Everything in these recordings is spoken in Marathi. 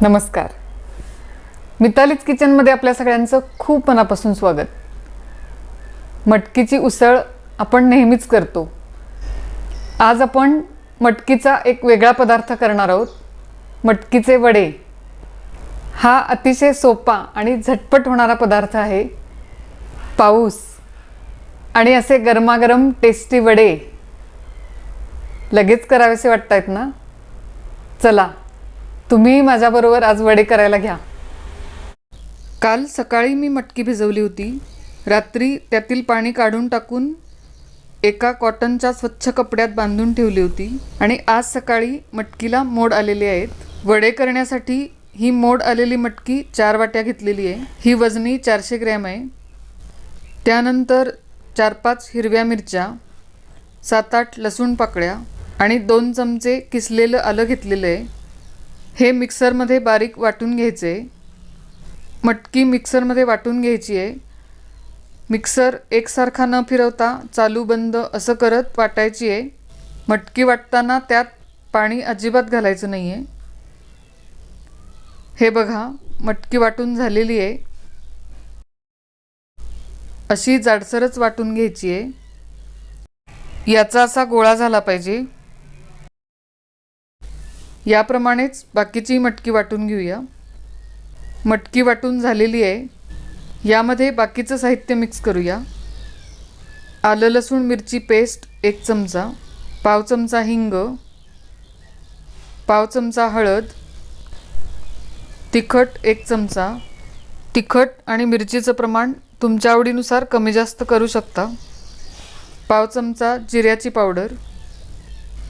नमस्कार. मितालीच किचनमध्ये आपल्या सगळ्यांचं खूप मनापासून स्वागत. मटकीची उसळ आपण नेहमीच करतो. आज आपण मटकीचा एक वेगळा पदार्थ करणार आहोत. मटकीचे वडे. हा अतिशय सोपा आणि झटपट होणारा पदार्थ आहे. पाऊस. आणि असे गरमागरम टेस्टी वडे. लगेच करावेसे वाटत आहेत ना? चला तुम्ही माझ्याबरोबर आज वडे करायला घ्या. काल सकाळी मी मटकी भिजवली होती. रात्री त्यातील पाणी काढून टाकून एका कॉटनच्या स्वच्छ कपड्यात बांधून ठेवली होती आणि आज सकाळी मटकीला मोड आलेले आहेत. वडे करण्यासाठी ही मोड आलेली मटकी चार वाट्या घेतलेली आहे. ही वजनी चारशे ग्रॅम आहे. त्यानंतर चार पाच हिरव्या मिरच्या सात आठ लसूण पाकळ्या आणि दोन चमचे किसलेलं आलं घेतलेलं आहे. हे मिक्सरमध्ये बारीक वाटून घ्यायचे. मटकी मिक्सरमध्ये वाटून घ्यायची आहे मिक्सर एकसारखा न फिरवता चालू बंद असं करत वाटायची आहे मटकी वाटताना त्यात पाणी अजिबात घालायचं नाही आहे हे बघा मटकी वाटून झालेली आहे अशी जाडसरच वाटून घ्यायची आहे याचा असा गोळा झाला पाहिजे. याप्रमाणेच बाकीची मटकी वाटून घेऊया. मटकी वाटून झालेली आहे. यामध्ये बाकीचं साहित्य मिक्स करूया. आलं लसूण मिरची पेस्ट एक चमचा पाव चमचा हिंग पाव चमचा हळद तिखट एक चमचा. तिखट आणि मिरचीचं प्रमाण तुमच्या आवडीनुसार कमी जास्त करू शकता. पाव चमचा जिऱ्याची पावडर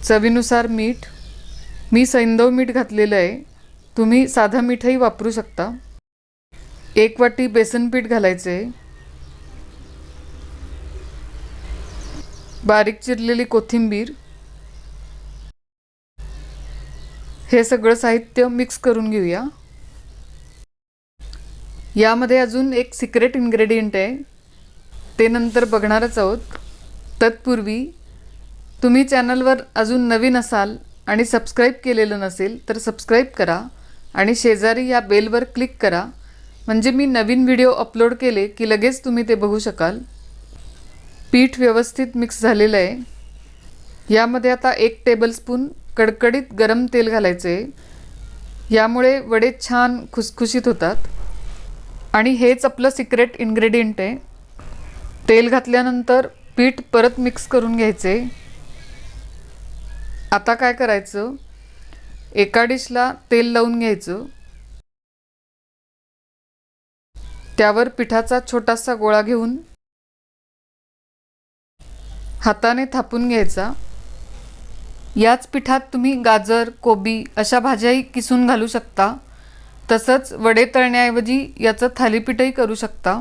चवीनुसार मीठ मी सैंदव मीठ घातलेलं आहे. तुम्ही साधं मीठही वापरू शकता. एक वाटी बेसन पीठ घालायचे. आहे बारीक चिरलेली कोथिंबीर. हे सगळं साहित्य मिक्स करून घेऊया. यामध्ये अजून एक सिक्रेट इन्ग्रेडियंट आहे. ते नंतर बघणारच आहोत. तत्पूर्वी तुम्ही चॅनलवर अजून नवीन असाल आणि सबस्क्राईब केलेलं नसेल तर सबस्क्राईब करा आणि शेजारी या बेलवर क्लिक करा. म्हणजे मी नवीन व्हिडिओ अपलोड केले की लगेच तुम्ही ते बघू शकाल. पीठ व्यवस्थित मिक्स झालेलं आहे. यामध्ये आता एक टेबलस्पून कडकडीत गरम तेल घालायचे. आहे यामुळे वडे छान खुसखुशीत होतात. आणि हेच आपलं सिक्रेट इन्ग्रेडियंट आहे. तेल घातल्यानंतर पीठ परत मिक्स करून घ्यायचे. आता काय करायचं? एका डिशला तेल लावून घ्यायचं. त्यावर पिठाचा छोटासा गोळा घेऊन हाताने थापून घ्यायचा. याच पिठात तुम्ही गाजर कोबी अशा भाज्याही किसून घालू शकता. तसंच वडे तळण्याऐवजी याचं थालीपीठही करू शकता.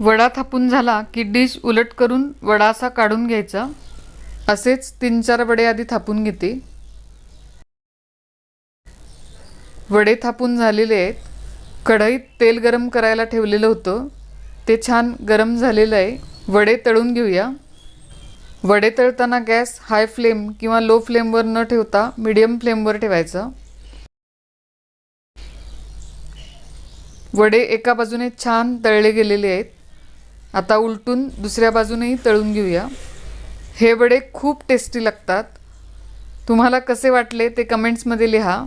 वडा थापून झाला की डिश उलट करून वडा असा काढून घ्यायचा. असेच तीन चार वडे आधी थापून घेते. वडे थापून झालेले आहेत. कढईत तेल गरम करायला ठेवलेलं होतं. ते छान गरम झालेलं आहे. वडे तळून घेऊया. वडे तळताना गॅस हाय फ्लेम किंवा लो फ्लेमवर न ठेवता मिडियम फ्लेमवर ठेवायचा. वडे एका बाजूने छान तळले गेलेले आहेत. आता उलटून दुसऱ्या बाजूनेही तळून घेऊया. हे वडे खूप टेस्टी लागतात. तुम्हाला कसे वाटले ते कमेंट्समध्ये लिहा.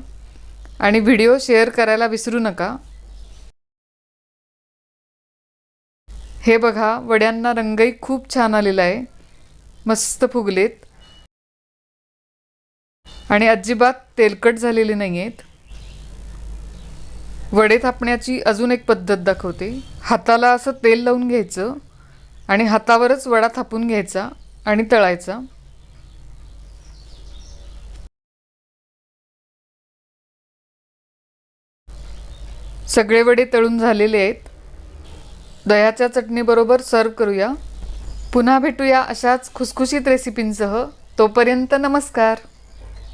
आणि व्हिडिओ शेअर करायला विसरू नका. हे बघा वड्यांना रंगही खूप छान आलेला आहे. मस्त फुगलेत. आणि अजिबात तेलकट झालेले नाही आहेत वडे थापण्याची अजून एक पद्धत दाखवते. हाताला असं तेल लावून घ्यायचं. आणि हातावरच वडा थापून घ्यायचा. आणि तळायचा. सगळे वडे तळून झालेले आहेत. दह्याच्या चटणीबरोबर सर्व करूया. पुन्हा भेटूया अशाच खुसखुशीत रेसिपींसह तोपर्यंत नमस्कार.